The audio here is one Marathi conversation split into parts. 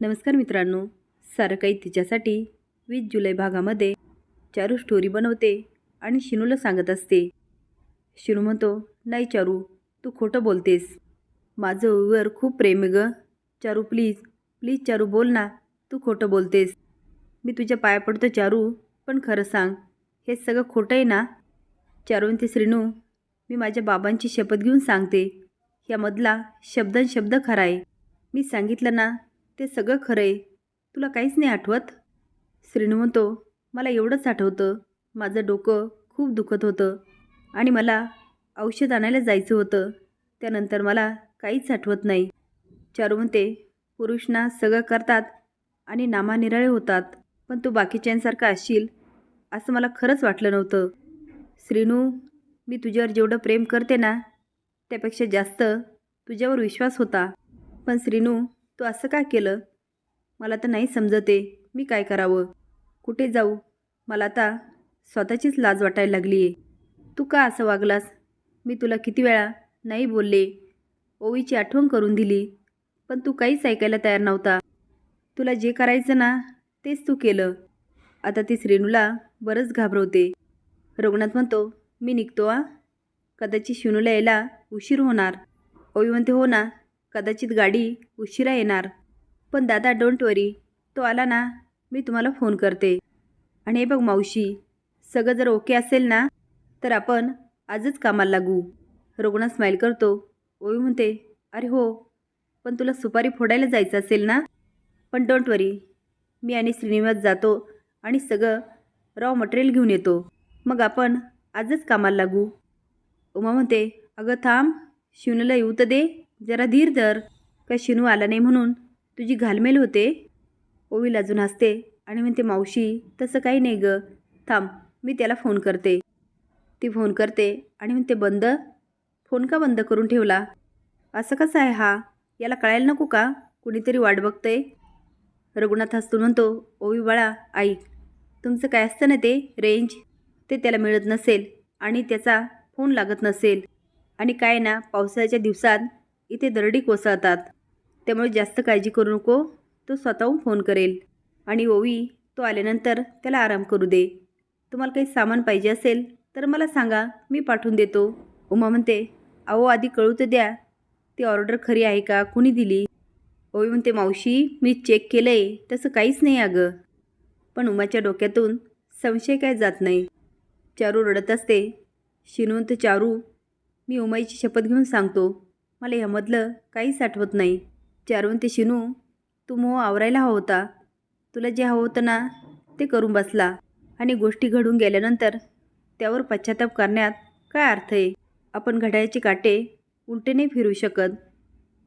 नमस्कार मित्रांनो सारं काही तिच्यासाठी वीस जुलै भागामध्ये चारू स्टोरी बनवते आणि शिनूला सांगत असते. शिनू म्हणतो नाही चारू तू खोटं बोलतेस. माझं उवर खूप प्रेम आहे ग. चारू प्लीज प्लीज चारू बोल ना तू खोटं बोलतेस. मी तुझ्या पाया पडतो चारू पण खरं सांग हे सगळं खोटं आहे ना? चारू म्हणते श्रीनू मी माझ्या बाबांची शपथ घेऊन सांगते. यामधला शब्दन शब्द खरा आहे. मी सांगितलं ना ते सगळं खरं आहे. तुला काहीच नाही आठवत? श्रीनू म्हणतो मला एवढंच आठवतं. माझं डोकं खूप दुखत होतं. आणि मला औषध आणायला जायचं होतं. त्यानंतर मला काहीच आठवत नाही. चारू म्हणते पुरुषना सगळं करतात आणि नामानिराळे होतात. पण तू बाकीच्यांसारखा असशील असं मला खरंच वाटलं नव्हतं. श्रीनू मी तुझ्यावर जेवढं प्रेम करते ना त्यापेक्षा जास्त तुझ्यावर विश्वास होता. पण श्रीनू तू असं का केलं? मला तर नाही समजते मी काय करावं? कुठे जाऊ? मला आता स्वतःचीच लाज वाटायला लागली आहे. तू का असं वागलास? मी तुला किती वेळा नाही बोलले. ओवीची आठवण करून दिली. पण तू काहीच ऐकायला तयार नव्हता. तुला जे करायचं ना तेच तू केलं. आता ती श्रेणूला बरंच घाबरवते. रघुनाथ म्हणतो मी निघतो आ कदाचित शिनूला यायला उशीर होणार. ओवी म्हणते हो ना कदाचित गाडी उशिरा येणार. पण दादा डोंट वरी तो आला ना मी तुम्हाला फोन करते. आणि हे बघ मावशी सगळं जर ओके असेल ना तर आपण आजच कामाला लागू. रघुनाथ स्माईल करतो. ओवी म्हणते अरे हो पण तुला सुपारी फोडायला जायचं असेल ना? पण डोंट वरी मी आणि श्रीनिवास जातो आणि सगळं रॉ मटेरियल घेऊन येतो. मग आपण आजच कामाला लागू. उमा म्हणते अगं थांब शिवनेला येऊ तर दे. जरा धीर धर का शिनू आला नाही म्हणून? तुझी घालमेल होते. ओवी अजून हसते आणि म्हणते मावशी तसं काही नाही गं. थांब मी त्याला फोन करते. ती फोन करते आणि म्हणते बंद? फोन का बंद करून ठेवला? असं कसं आहे हा? याला कळायला नको का? कुणीतरी वाट बघतंय. रघुनाथ हसतो म्हणतो ओवी बाळा ऐक. तुमचं काय असतं ना ते? रेंज? ते त्याला मिळत नसेल आणि त्याचा फोन लागत नसेल. आणि काय ना पावसाळ्याच्या दिवसात इथे दरडी कोसळतात. त्यामुळे जास्त काळजी करू नको. तो स्वतःहून फोन करेल. आणि ओवी तो आल्यानंतर त्याला आराम करू दे. तुम्हाला काही सामान पाहिजे असेल तर मला सांगा. मी पाठवून देतो. उमा म्हणते अहो आधी कळू तर द्या. ती ऑर्डर खरी आहे का? कुणी दिली? ओवी म्हणते मावशी मी चेक केलं आहे तसं काहीच नाही अगं. पण उमाच्या डोक्यातून संशय काय जात नाही. चारू रडत असते. शिनवंत चारू मी उमाईची शपथ घेऊन सांगतो. मला ह्यामधलं काहीच आठवत नाही. चारुवंत शिनू तू मोह आवरायला हवा होता. तुला जे हवं होतं ना ते करून बसला. आणि गोष्टी घडून गेल्यानंतर त्यावर पश्चाताप करण्यात काय अर्थ आहे? आपण घड्याळाचे काटे उलटे नाही फिरू शकत.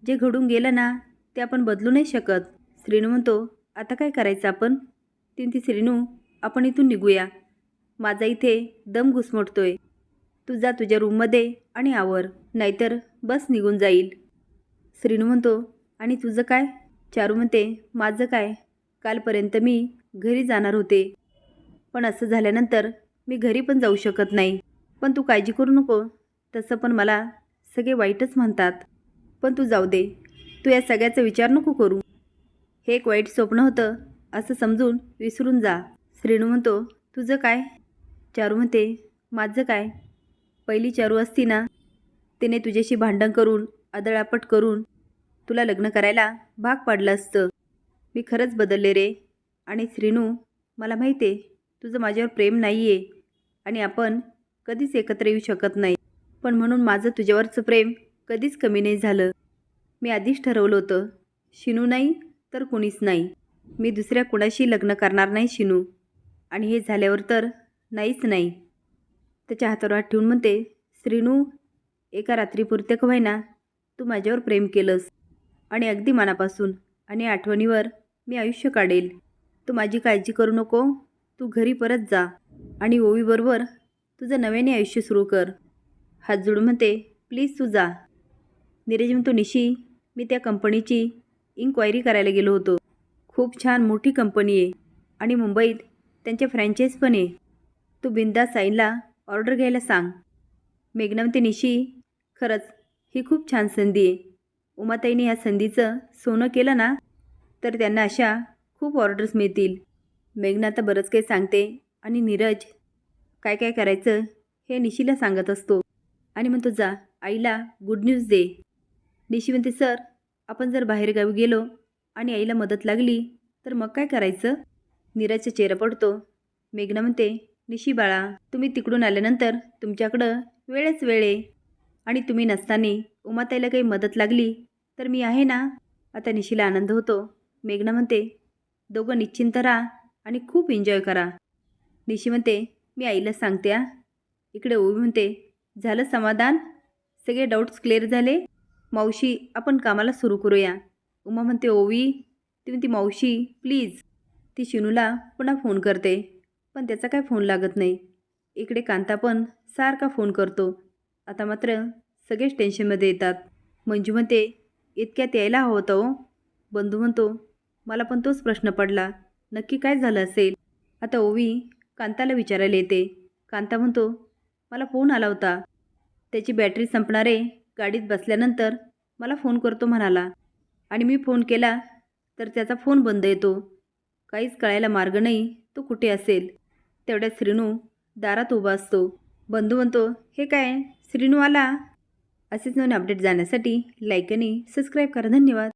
जे घडून गेलं ना ते आपण बदलू नाही शकत. श्रीनू म्हणतो आता काय करायचं आपण? तीन ती श्रीनू आपण इथून निघूया. माझा इथे दम घुसमटतोय. तू जा तुझ्या रूममध्ये आणि आवर. नाहीतर बस निघून जाईल. श्रीनू म्हणतो आणि तुझं काय? चारू म्हणते माझं काय? कालपर्यंत मी घरी जाणार होते. पण असं झाल्यानंतर मी घरी पण जाऊ शकत नाही. पण तू काळजी करू नको. तसं पण मला सगळे वाईटच म्हणतात. पण तू जाऊ दे. तू या सगळ्याचा विचार नको करू. हे एक वाईट स्वप्न होतं असं समजून विसरून जा. श्रेणू म्हणतो तुझं काय? चारू म्हणते माझं काय? पहिली चारू असती ना तिने तुझ्याशी भांडण करून आदळापट करून तुला लग्न करायला भाग पाडलं असतं. मी खरंच बदलले रे. आणि श्रीनू मला माहिती आहे तुझं माझ्यावर प्रेम नाही आहे आणि आपण कधीच एकत्र येऊ शकत नाही. पण म्हणून माझं तुझ्यावरचं प्रेम कधीच कमी नाही झालं. मी आधीच ठरवलं होतं शिनू नाही तर कुणीच नाही. मी दुसऱ्या कुणाशी लग्न करणार नाही शिनू. आणि हे झाल्यावर तर नाहीच नाही. त्याच्या हातावर हात ठेवून म्हणते श्रीनू एका रात्रीपुरते का व्हायना तू माझ्यावर प्रेम केलंस. आणि अगदी मनापासून आणि आठवणीवर मी आयुष्य काढेल. तू माझी काळजी करू नको. तू घरी परत जा. आणि ओवीबरोबर तुझं नव्याने आयुष्य सुरू कर. हात जोडून म्हणते प्लीज तू जा. नीरज म्हणतो निशी मी त्या कंपनीची इन्क्वायरी करायला गेलो होतो. खूप छान मोठी कंपनी आहे आणि मुंबईत त्यांच्या फ्रँचाईज पण आहे. तू बिंदा साईनला ऑर्डर घ्यायला सांग. मेघना म्हणते निशी खरंच ही खूप छान संधी आहे. उमाताईने ह्या संधीचं सोनं केलं ना तर त्यांना अशा खूप ऑर्डर्स मिळतील. मेघना तर बरंच काही सांगते आणि नीरज काय काय करायचं हे निशीला सांगत असतो. आणि म्हणतो जा आईला गुड न्यूज दे. निशी म्हणते सर आपण जर बाहेरगावी गेलो आणि आईला मदत लागली तर मग काय करायचं? नीरजचा चेहरा पडतो. मेघना म्हणते निशी बाळा तुम्ही तिकडून आल्यानंतर तुमच्याकडं वेळच वेळ आहे. आणि तुम्ही नसताना उमाताईला काही मदत लागली तर मी आहे ना? आता निशीला आनंद होतो. मेघना म्हणते दोघं निश्चिंत राहा आणि खूप एन्जॉय करा. निशी म्हणते मी आईला सांगते आ इकडे ओवी म्हणते झालं समाधान? सगळे डाऊट्स क्लिअर झाले? मावशी आपण कामाला सुरू करूया. उमा म्हणते ओवी ती म्हणते मावशी प्लीज ती शिनूला पुन्हा फोन करते पण त्याचा काय फोन लागत नाही. इकडे कांता पण सारखा फोन करतो. आता मात्र सगळेच टेन्शनमध्ये येतात. मंजू म्हणते इतक्यात यायला हवं होतं हो. बंधू म्हणतो मला पण तोच प्रश्न पडला. नक्की काय झालं असेल? आता ओवी कांताला विचारायला येते. कांता म्हणतो मला फोन आला होता. त्याची बॅटरी संपणारे गाडीत बसल्यानंतर मला फोन करतो म्हणाला. आणि मी फोन केला तर त्याचा फोन बंद येतो. काहीच कळायला मार्ग नाही तो कुठे असेल? तेवढ्यात श्रीनू दारात उभा असतो. बंधू म्हणतो हे काय? श्रीनुवाला असेच नवीन अपडेट जाण्यासाठी लाईक आणि सबस्क्राईब करा. धन्यवाद.